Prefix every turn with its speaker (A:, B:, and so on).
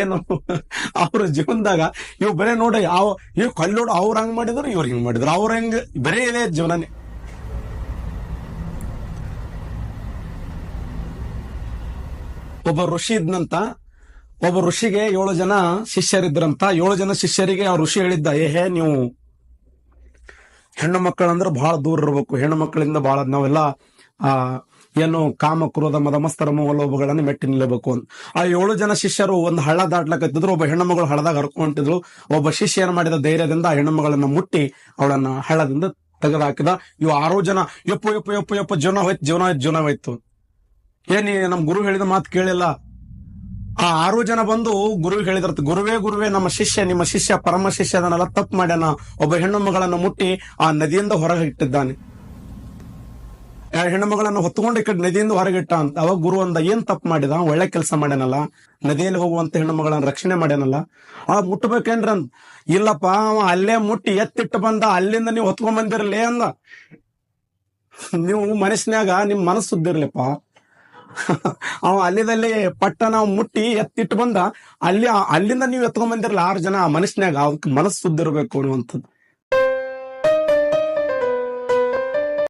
A: ಏನು ಅವ್ರ ಜೀವನದಾಗ ಇವ್ ಬರೇ ನೋಡಿ ಅವ್ ಇವ್ ಕಲ್ಲೋಡು ಅವ್ರ ಹಂಗ್ ಮಾಡಿದ್ರು, ಇವ್ರ ಹಿಂಗ್ ಮಾಡಿದ್ರು. ಅವ್ರ ಹೆಂಗ್, ಬರೇ ಇದೆ ಜೀವನನೇ. ಒಬ್ಬ ಋಷಿ ಇದ್ನಂತ, ಒಬ್ಬ ಋಷಿಗೆ ಏಳು ಜನ ಶಿಷ್ಯರಿದ್ರಂತ, ಏಳು ಜನ ಶಿಷ್ಯರಿಗೆ ಆ ಋಷಿ ಹೇಳಿದ್ದ, ಏಹೇ, ನೀವು ಹೆಣ್ಣು ಮಕ್ಕಳಂದ್ರೆ ಬಹಳ ದೂರ ಇರ್ಬೇಕು. ಹೆಣ್ಣು ಮಕ್ಕಳಿಂದ ಬಹಳ ನಾವೆಲ್ಲ, ಆ ಏನು ಕಾಮ ಕ್ರೋಧ ಮದ ಮಸ್ತರ ಲೋಭಗಳನ್ನು ಮೆಟ್ಟಿ ನಿಲ್ಲಬೇಕು ಅಂತ. ಆ ಏಳು ಜನ ಶಿಷ್ಯರು ಒಂದು ಹಳ್ಳ ದಾಟ್ಲಕತ್ತಿದ್ರು, ಒಬ್ಬ ಹೆಣ್ಣು ಮಗಳು ಹಳ್ಳದಾಗ ಹರ್ಕೊಂಡಿದ್ರು ಒಬ್ಬ ಶಿಷ್ಯ ಏನ್ ಮಾಡಿದ ಧೈರ್ಯದಿಂದ ಆ ಹೆಣ್ಣು ಮಗಳನ್ನ ಮುಟ್ಟಿ ಅವಳನ್ನ ಹಳ್ಳದಿಂದ ತೆಗೆದು ಹಾಕಿದ ಇವು ಆರು ಜನ, ಯಪ್ಪು, ಯಪ್ಪ ಯಪ್ಪ ಯಪ್ಪ, ಜೀವನ ಹೋಯ್ತು ಜೀವನ ಹೋಯ್ತು ಜೀವನ ಹೋಯ್ತು. ಏನಿ ನಮ್ ಗುರು ಹೇಳಿದ ಮಾತು ಕೇಳಿಲ್ಲ. ಆ ಆರು ಜನ ಬಂದು ಗುರು ಹೇಳಿದ್ರ ಗುರುವೇ ಗುರುವೇ, ನಮ್ಮ ಶಿಷ್ಯ, ನಿಮ್ಮ ಶಿಷ್ಯ ಪರಮ ಶಿಷ್ಯ ಅದನ್ನೆಲ್ಲ ತಪ್ಪು ಮಾಡ್ಯಾನ. ಒಬ್ಬ ಹೆಣ್ಣು ಮಗಳನ್ನು ಮುಟ್ಟಿ ಆ ನದಿಯಿಂದ ಹೊರಗೆ ಇಟ್ಟಿದ್ದಾನೆ. ಹೆಣ್ಣು ಮಗಳನ್ನು ಹೊತ್ಕೊಂಡು ನದಿಯಿಂದ ಹೊರಗಿಟ್ಟ ಅಂತ, ಅವಾಗ ಗುರು ಅಂದ, ಏನ್ ತಪ್ಪು ಮಾಡಿದ? ಒಳ್ಳೆ ಕೆಲಸ ಮಾಡ್ಯಾನಲ್ಲ, ನದಿಯಲ್ಲಿ ಹೋಗುವಂತ ಹೆಣ್ಣು ಮಗಳನ್ನ ರಕ್ಷಣೆ ಮಾಡ್ಯಾನಲ್ಲ. ಆ ಮುಟ್ಟಬೇಕೇನ್ರ ಅಂದ್, ಇಲ್ಲಪ್ಪ, ಅವ ಅಲ್ಲೇ ಮುಟ್ಟಿ ಎತ್ತಿಟ್ಟು ಬಂದ, ಅಲ್ಲಿಂದ ನೀವು ಹೊತ್ಕೊಂಡ್ ಬಂದಿರಲಿ ಅಂದ. ನೀವು ಮನಸ್ಸಿನಾಗ ನಿಮ್ ಮನಸ್ಸು ಸುದ್ದಿರ್ಲಿಪ್ಪ ಅವ ಅಲ್ಲಿದಲ್ಲಿ ಪಟ್ಟ ನಾವು ಮುಟ್ಟಿ ಎತ್ತಿಟ್ಟು ಬಂದ, ಅಲ್ಲಿ ಅಲ್ಲಿಂದ ನೀವು ಎತ್ಕೊಂಡ್ ಬಂದಿರಲ್ಲ ಆರು ಜನ ಆ ಮನಸ್ಸಿನಾಗ ಅವಕ್ಕೆ ಮನಸ್ಸು ಸುದ್ದಿರ್ಬೇಕು ಅನ್ನುವಂಥದ್ದು.